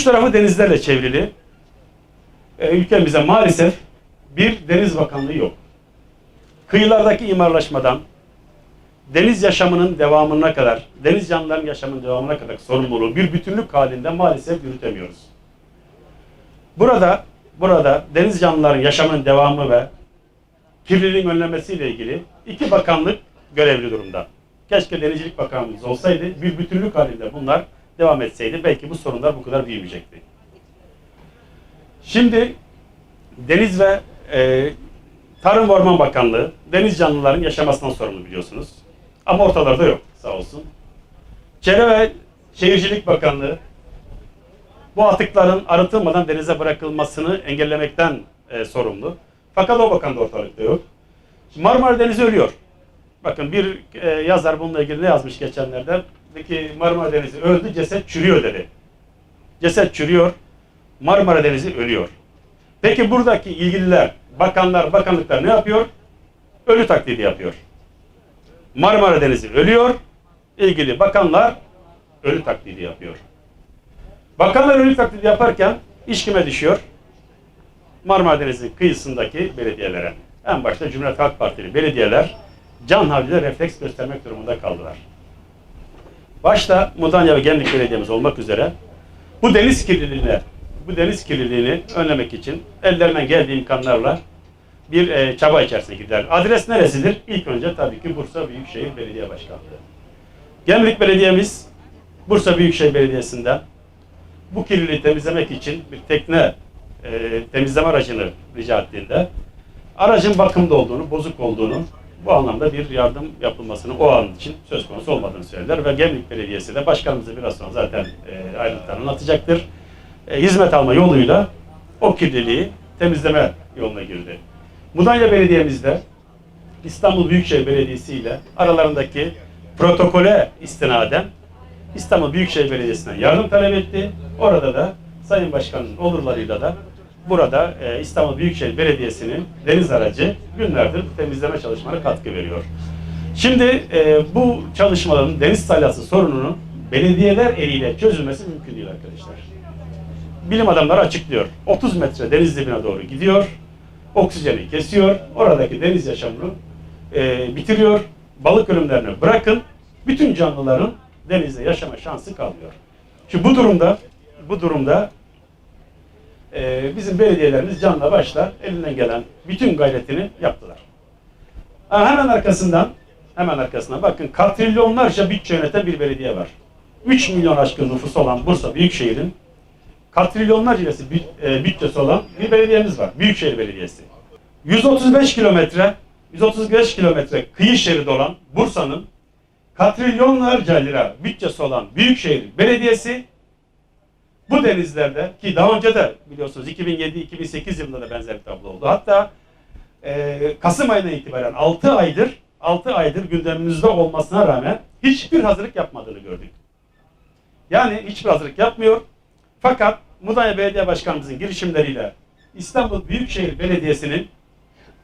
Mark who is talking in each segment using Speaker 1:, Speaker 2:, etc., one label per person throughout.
Speaker 1: Üç tarafı denizlerle çevrili. E, ülkemizde maalesef bir deniz bakanlığı yok. Kıyılardaki imarlaşmadan, deniz yaşamının devamına kadar, deniz canlıların yaşamının devamına kadar sorumluluğu bir bütünlük halinde maalesef yürütemiyoruz. Burada burada deniz canlıların yaşamının devamı ve kirliliğin önlenmesiyle ilgili iki bakanlık görevli durumda. Keşke Denizcilik Bakanlığımız olsaydı, bir bütünlük halinde bunlar devam etseydi belki bu sorunlar bu kadar büyümeyecekti. Şimdi Deniz ve e, Tarım ve Orman Bakanlığı deniz canlıların yaşamasından sorumlu biliyorsunuz. Ama ortalarda yok sağ olsun. Çevre ve Şehircilik Bakanlığı bu atıkların arıtılmadan denize bırakılmasını engellemekten e, sorumlu. Fakat o bakan da ortalıkta yok. Marmara Denizi ölüyor. Bakın bir e, yazar bununla ilgili ne yazmış geçenlerde? Dedi ki Marmara Denizi öldü, ceset çürüyor dedi. Ceset çürüyor, Marmara Denizi ölüyor. Peki buradaki ilgililer, bakanlar, bakanlıklar ne yapıyor? Ölü taklidi yapıyor. Marmara Denizi ölüyor, ilgili bakanlar ölü taklidi yapıyor. Bakanlar ölü taklidi yaparken iş kime düşüyor? Marmara Denizi kıyısındaki belediyelere. En başta Cumhuriyet Halk Partili belediyeler can havliyle refleks göstermek durumunda kaldılar. Başta Mudanya ve Gemlik Belediye'miz olmak üzere bu deniz kirliliğine, bu deniz kirliliğini önlemek için ellerinden geldiği imkanlarla bir e, çaba içerisine gider. Adres neresidir? İlk önce tabii ki Bursa Büyükşehir Belediye Başkanlığı. Gemlik Belediye'miz Bursa Büyükşehir Belediyesi'nden bu kirliliği temizlemek için bir tekne e, temizleme aracını rica ettiğinde aracın bakımda olduğunu, bozuk olduğunu bu anlamda bir yardım yapılmasını o an için söz konusu olmadığını söylediler ve Gemlik Belediyesi de başkanımıza biraz sonra zaten e, ayrıntılarını anlatacaktır. E, hizmet alma yoluyla o kirliliği temizleme yoluna girdi. Mudanya Belediye'mizde İstanbul Büyükşehir Belediyesi ile aralarındaki protokole istinaden İstanbul Büyükşehir Belediyesi'ne yardım talep etti. Orada da Sayın Başkan'ın olurlarıyla da burada e, İstanbul Büyükşehir Belediyesi'nin deniz aracı günlerdir temizleme çalışmalarına katkı veriyor. Şimdi e, bu çalışmaların deniz salyası sorununun belediyeler eliyle çözülmesi mümkün değil arkadaşlar. Bilim adamları açıklıyor. 30 metre deniz dibine doğru gidiyor. Oksijeni kesiyor. Oradaki deniz yaşamını e, bitiriyor. Balık ölümlerini bırakın. Bütün canlıların denizde yaşama şansı kalmıyor. Şimdi bu durumda bu durumda e, bizim belediyelerimiz canla başla elinden gelen bütün gayretini yaptılar. Ha, hemen arkasından hemen arkasından bakın katrilyonlarca bütçe yöneten bir belediye var. 3 milyon aşkın nüfusu olan Bursa Büyükşehir'in katrilyonlarca büt- e, bütçesi olan bir belediyemiz var. Büyükşehir Belediyesi. 135 kilometre 135 kilometre kıyı şeridi olan Bursa'nın katrilyonlarca lira bütçesi olan Büyükşehir Belediyesi bu denizlerde ki daha önce de biliyorsunuz 2007-2008 yılında da benzer bir tablo oldu. Hatta e, Kasım ayına itibaren 6 aydır 6 aydır gündemimizde olmasına rağmen hiçbir hazırlık yapmadığını gördük. Yani hiçbir hazırlık yapmıyor. Fakat Mudanya Belediye Başkanımızın girişimleriyle İstanbul Büyükşehir Belediyesi'nin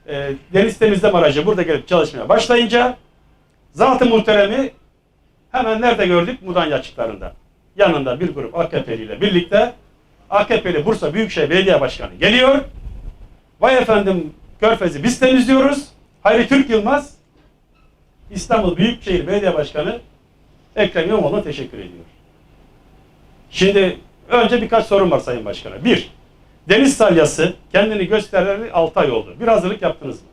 Speaker 1: e, deniz temizleme aracı burada gelip çalışmaya başlayınca Zat-ı Muhterem'i hemen nerede gördük? Mudanya açıklarında. Yanında bir grup AKP'li ile birlikte AKP'li Bursa Büyükşehir Belediye Başkanı geliyor. Vay efendim Körfez'i biz temizliyoruz. Hayri Türk Yılmaz İstanbul Büyükşehir Belediye Başkanı Ekrem İmamoğlu'na teşekkür ediyor. Şimdi önce birkaç sorun var Sayın Başkan'a. Bir, deniz salyası kendini göstereli 6 ay oldu. Bir hazırlık yaptınız mı?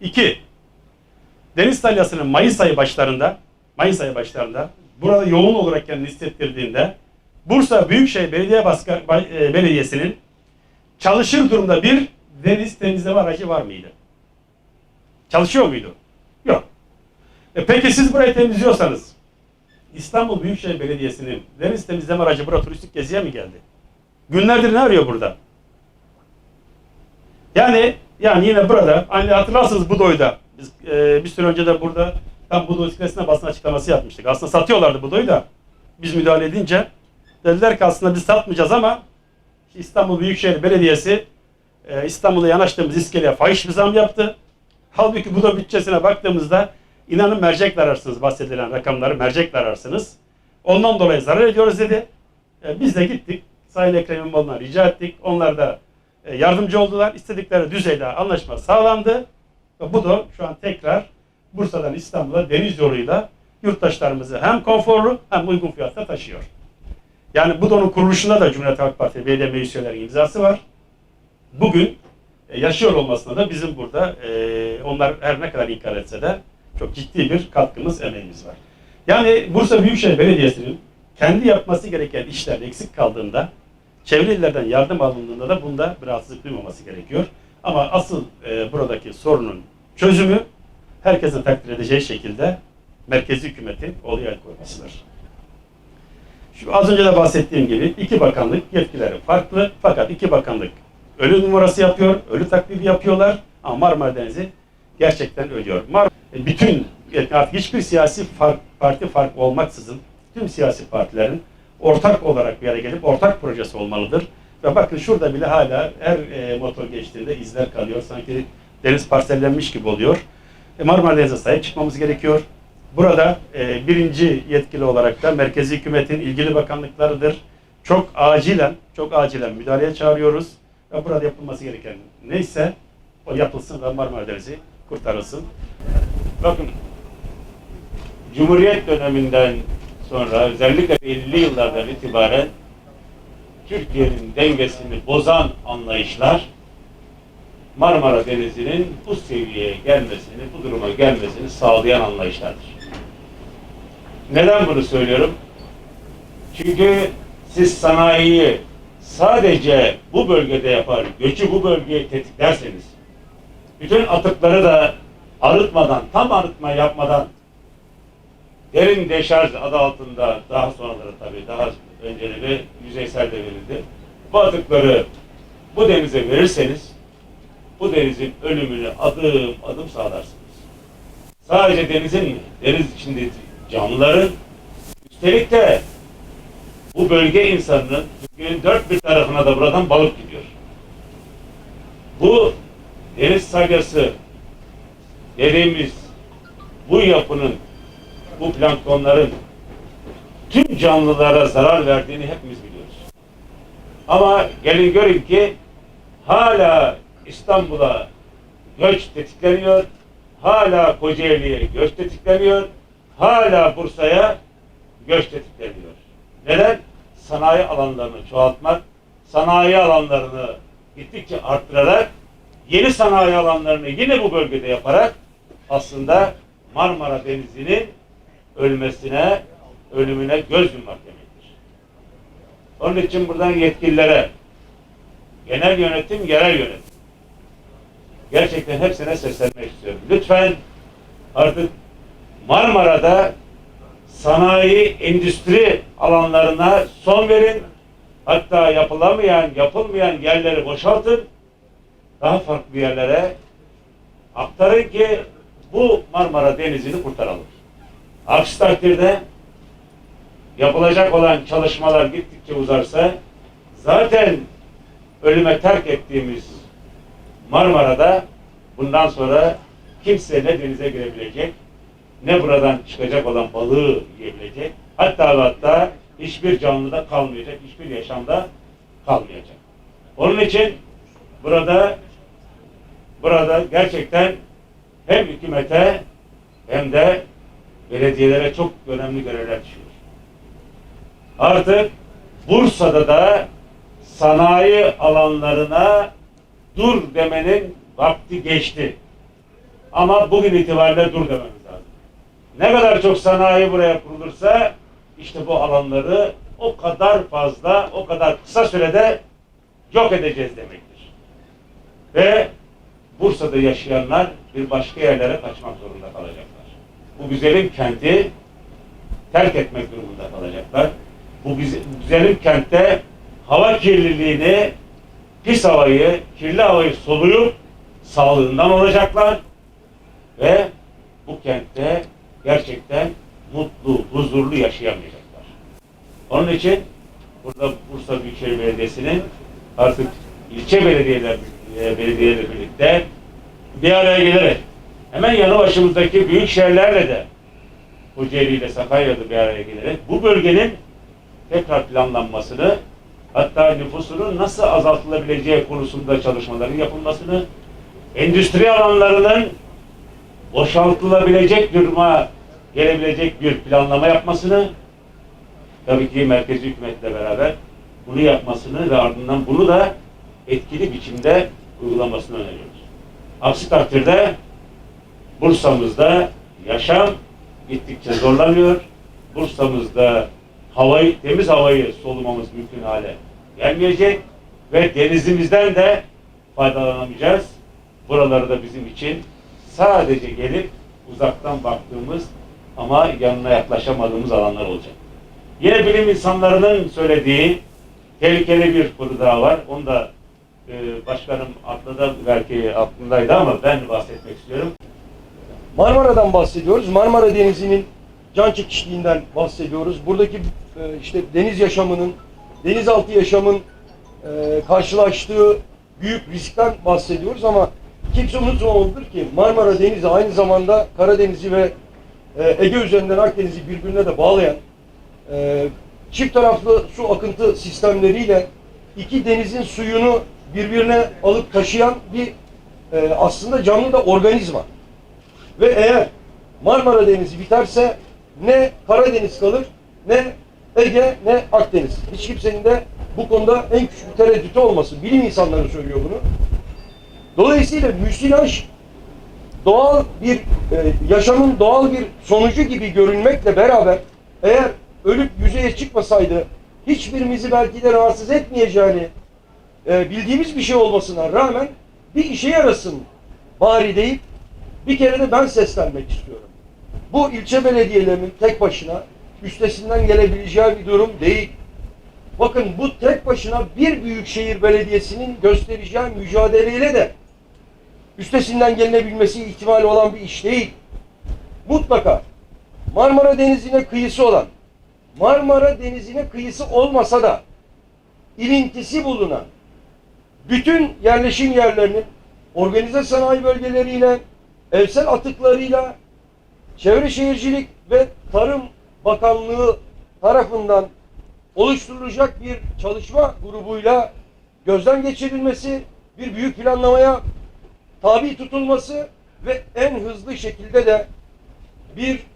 Speaker 1: İki, deniz salyasının Mayıs ayı başlarında, Mayıs ayı başlarında burada yoğun olarak kendini hissettirdiğinde Bursa Büyükşehir Belediye Başkan, e, Belediyesi'nin çalışır durumda bir deniz temizleme aracı var mıydı? Çalışıyor muydu? Yok. E peki siz burayı temizliyorsanız İstanbul Büyükşehir Belediyesi'nin deniz temizleme aracı buraya turistik geziye mi geldi? Günlerdir ne arıyor burada? Yani yani yine burada hani hatırlarsınız Budoy'da biz e, bir süre önce de burada tam Budoy sitesine basın açıklaması yapmıştık. Aslında satıyorlardı Budoy'u da biz müdahale edince dediler ki aslında biz satmayacağız ama İstanbul Büyükşehir Belediyesi e, İstanbul'a yanaştığımız iskeleye fahiş bir zam yaptı. Halbuki bu da bütçesine baktığımızda inanın mercekle ararsınız bahsedilen rakamları mercekle ararsınız. Ondan dolayı zarar ediyoruz dedi. E, biz de gittik Sayın Ekrem İmamoğlu'na rica ettik. Onlar da e, yardımcı oldular. İstedikleri düzeyde anlaşma sağlandı. Ve bu da şu an tekrar Bursa'dan İstanbul'a deniz yoluyla yurttaşlarımızı hem konforlu hem uygun fiyatta taşıyor. Yani bu donun kuruluşunda da Cumhuriyet Halk Partisi belediye meclis üyelerinin imzası var. Bugün e, yaşıyor olmasına da bizim burada e, onlar her ne kadar inkar etse de çok ciddi bir katkımız, emeğimiz var. Yani Bursa Büyükşehir Belediyesi'nin kendi yapması gereken işler eksik kaldığında, çevre illerden yardım alındığında da bunda bir rahatsızlık duymaması gerekiyor. Ama asıl e, buradaki sorunun çözümü herkesin takdir edeceği şekilde merkezi hükümetin oluya el koymasıdır. Şu az önce de bahsettiğim gibi iki bakanlık yetkileri farklı fakat iki bakanlık ölü numarası yapıyor, ölü taklidi yapıyorlar ama Marmara Denizi gerçekten ölüyor. Mar e, bütün artık hiçbir siyasi fark, parti farkı olmaksızın tüm siyasi partilerin ortak olarak bir araya gelip ortak projesi olmalıdır. Ve bakın şurada bile hala her e, motor geçtiğinde izler kalıyor. Sanki deniz parsellenmiş gibi oluyor. E, Marmara Denizi'ne sahip çıkmamız gerekiyor. Burada e, birinci yetkili olarak da merkezi hükümetin ilgili bakanlıklarıdır. Çok acilen, çok acilen müdahaleye çağırıyoruz. Ve burada yapılması gereken neyse o yapılsın ve Marmara Denizi kurtarılsın.
Speaker 2: Bakın, Cumhuriyet döneminden sonra özellikle 50'li yıllardan itibaren Türkiye'nin dengesini bozan anlayışlar Marmara Denizi'nin bu seviyeye gelmesini, bu duruma gelmesini sağlayan anlayışlardır. Neden bunu söylüyorum? Çünkü siz sanayiyi sadece bu bölgede yapar, göçü bu bölgeye tetiklerseniz, bütün atıkları da arıtmadan, tam arıtma yapmadan derin deşarj adı altında daha sonraları tabii daha önceleri yüzeysel de verildi. Bu atıkları bu denize verirseniz bu denizin ölümünü adım adım sağlarsınız. Sadece denizin mi? Deniz içindeki canlıların üstelik de bu bölge insanının Türkiye'nin dört bir tarafına da buradan balık gidiyor. Bu deniz salyası dediğimiz bu yapının, bu planktonların tüm canlılara zarar verdiğini hepimiz biliyoruz. Ama gelin görün ki hala İstanbul'a göç tetikleniyor, hala Kocaeli'ye göç tetikleniyor, hala Bursa'ya göç tetikleniyor. Neden? Sanayi alanlarını çoğaltmak, sanayi alanlarını gittikçe arttırarak yeni sanayi alanlarını yine bu bölgede yaparak aslında Marmara Denizi'nin ölmesine, ölümüne göz yummak demektir. Onun için buradan yetkililere, genel yönetim, yerel yönetim, gerçekten hepsine seslenmek istiyorum. Lütfen artık Marmara'da sanayi, endüstri alanlarına son verin. Hatta yapılamayan, yapılmayan yerleri boşaltın. Daha farklı yerlere aktarın ki bu Marmara Denizi'ni kurtaralım. Aksi takdirde yapılacak olan çalışmalar gittikçe uzarsa zaten ölüme terk ettiğimiz Marmara'da bundan sonra kimse ne denize girebilecek ne buradan çıkacak olan balığı yiyebilecek hatta hatta hiçbir canlıda kalmayacak, hiçbir yaşamda kalmayacak. Onun için burada burada gerçekten hem hükümete hem de belediyelere çok önemli görevler düşüyor. Artık Bursa'da da sanayi alanlarına dur demenin vakti geçti. Ama bugün itibariyle dur dememiz lazım. Ne kadar çok sanayi buraya kurulursa işte bu alanları o kadar fazla, o kadar kısa sürede yok edeceğiz demektir. Ve Bursa'da yaşayanlar bir başka yerlere kaçmak zorunda kalacaklar. Bu güzelim kenti terk etmek durumunda kalacaklar. Bu güze- güzelim kentte hava kirliliğini, pis havayı, kirli havayı soluyup sağlığından olacaklar ve bu kentte gerçekten mutlu, huzurlu yaşayamayacaklar. Onun için burada Bursa Büyükşehir Belediyesi'nin artık ilçe belediyeler e, belediyeyle birlikte bir araya gelerek hemen yanı başımızdaki büyük şehirlerle de Kocaeli ile Sakarya'da bir araya gelerek bu bölgenin tekrar planlanmasını hatta nüfusunun nasıl azaltılabileceği konusunda çalışmaların yapılmasını, endüstri alanlarının boşaltılabilecek duruma gelebilecek bir planlama yapmasını, tabii ki merkezi hükümetle beraber bunu yapmasını ve ardından bunu da etkili biçimde uygulamasını öneriyoruz. Aksi takdirde Bursa'mızda yaşam gittikçe zorlanıyor. Bursa'mızda havayı, temiz havayı solumamız mümkün hale gelmeyecek ve denizimizden de faydalanamayacağız. Buraları da bizim için sadece gelip uzaktan baktığımız ama yanına yaklaşamadığımız alanlar olacak. Yine bilim insanlarının söylediği tehlikeli bir konu daha var. Onu da e, başkanım atladı belki aklındaydı ama ben bahsetmek istiyorum.
Speaker 3: Marmara'dan bahsediyoruz. Marmara Denizi'nin can çekişliğinden bahsediyoruz. Buradaki işte deniz yaşamının, denizaltı yaşamın e, karşılaştığı büyük riskten bahsediyoruz ama kimse unutmamalıdır ki Marmara Denizi aynı zamanda Karadeniz'i ve e, Ege üzerinden Akdeniz'i birbirine de bağlayan e, çift taraflı su akıntı sistemleriyle iki denizin suyunu birbirine alıp taşıyan bir aslında canlı da organizma. Ve eğer Marmara Denizi biterse ne Karadeniz kalır, ne Ege, ne Akdeniz. Hiç kimsenin de bu konuda en küçük bir tereddütü olmasın. Bilim insanları söylüyor bunu. Dolayısıyla müsilaj doğal bir e, yaşamın doğal bir sonucu gibi görünmekle beraber eğer ölüp yüzeye çıkmasaydı hiçbirimizi belki de rahatsız etmeyeceğini e, bildiğimiz bir şey olmasına rağmen bir işe yarasın bari deyip bir kere de ben seslenmek istiyorum. Bu ilçe belediyelerinin tek başına üstesinden gelebileceği bir durum değil. Bakın bu tek başına bir büyükşehir belediyesinin göstereceği mücadeleyle de üstesinden gelinebilmesi ihtimali olan bir iş değil. Mutlaka Marmara Denizi'ne kıyısı olan, Marmara Denizi'ne kıyısı olmasa da ilintisi bulunan bütün yerleşim yerlerinin organize sanayi bölgeleriyle, evsel atıklarıyla, Çevre Şehircilik ve Tarım Bakanlığı tarafından oluşturulacak bir çalışma grubuyla gözden geçirilmesi, bir büyük planlamaya tabi tutulması ve en hızlı şekilde de bir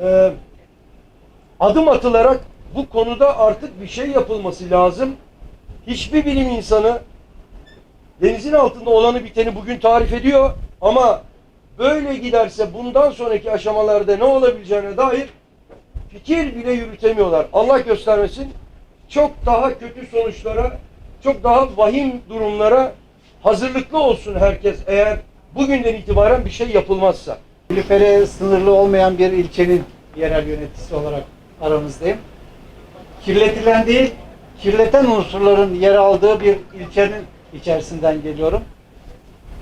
Speaker 3: e, adım atılarak bu konuda artık bir şey yapılması lazım. Hiçbir bilim insanı denizin altında olanı biteni bugün tarif ediyor ama böyle giderse bundan sonraki aşamalarda ne olabileceğine dair fikir bile yürütemiyorlar. Allah göstermesin çok daha kötü sonuçlara, çok daha vahim durumlara hazırlıklı olsun herkes eğer bugünden itibaren bir şey yapılmazsa.
Speaker 4: Nilüfer'e sınırlı olmayan bir ilçenin yerel yöneticisi olarak aramızdayım. Kirletilen değil, kirleten unsurların yer aldığı bir ilçenin içerisinden geliyorum.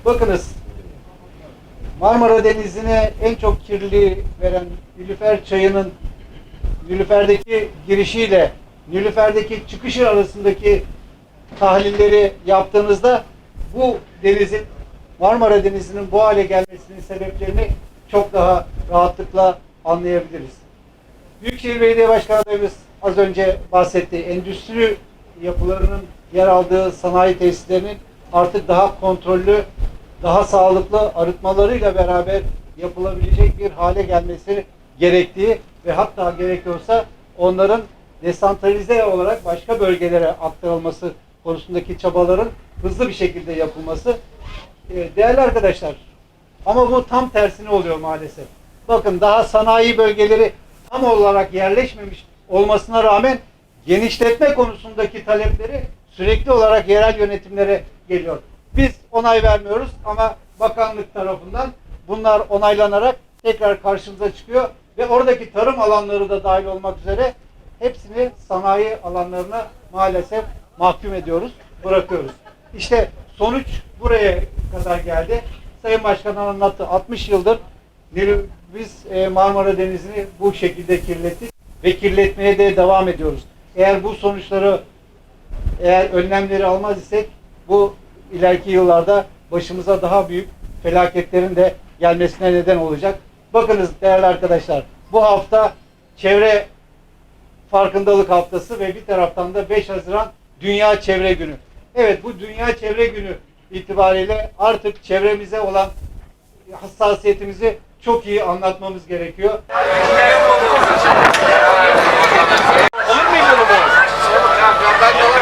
Speaker 4: Bakınız, Marmara Denizi'ne en çok kirliliği veren Nilüfer çayının Nilüfer'deki girişiyle Nilüfer'deki çıkışı arasındaki tahlilleri yaptığınızda bu denizin Marmara Denizi'nin bu hale gelmesinin sebeplerini çok daha rahatlıkla anlayabiliriz. Büyükşehir Belediye Başkanlarımız az önce bahsetti. Endüstri yapılarının yer aldığı sanayi tesislerinin artık daha kontrollü, daha sağlıklı arıtmalarıyla beraber yapılabilecek bir hale gelmesi gerektiği ve hatta gerekiyorsa onların desantralize olarak başka bölgelere aktarılması konusundaki çabaların hızlı bir şekilde yapılması. Ee, Değerli arkadaşlar, ama bu tam tersine oluyor maalesef. Bakın daha sanayi bölgeleri tam olarak yerleşmemiş olmasına rağmen genişletme konusundaki talepleri sürekli olarak yerel yönetimlere geliyor. Biz onay vermiyoruz ama bakanlık tarafından bunlar onaylanarak tekrar karşımıza çıkıyor ve oradaki tarım alanları da dahil olmak üzere hepsini sanayi alanlarına maalesef mahkum ediyoruz, bırakıyoruz. İşte sonuç buraya kadar geldi. Sayın Başkan anlattı. 60 yıldır biz e, Marmara Denizi'ni bu şekilde kirlettik ve kirletmeye de devam ediyoruz. Eğer bu sonuçları eğer önlemleri almaz isek bu ileriki yıllarda başımıza daha büyük felaketlerin de gelmesine neden olacak. Bakınız değerli arkadaşlar bu hafta çevre farkındalık haftası ve bir taraftan da 5 Haziran Dünya Çevre Günü. Evet bu Dünya Çevre Günü itibariyle artık çevremize olan hassasiyetimizi çok iyi anlatmamız gerekiyor.
Speaker 3: Olur mu bu?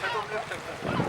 Speaker 3: Você tá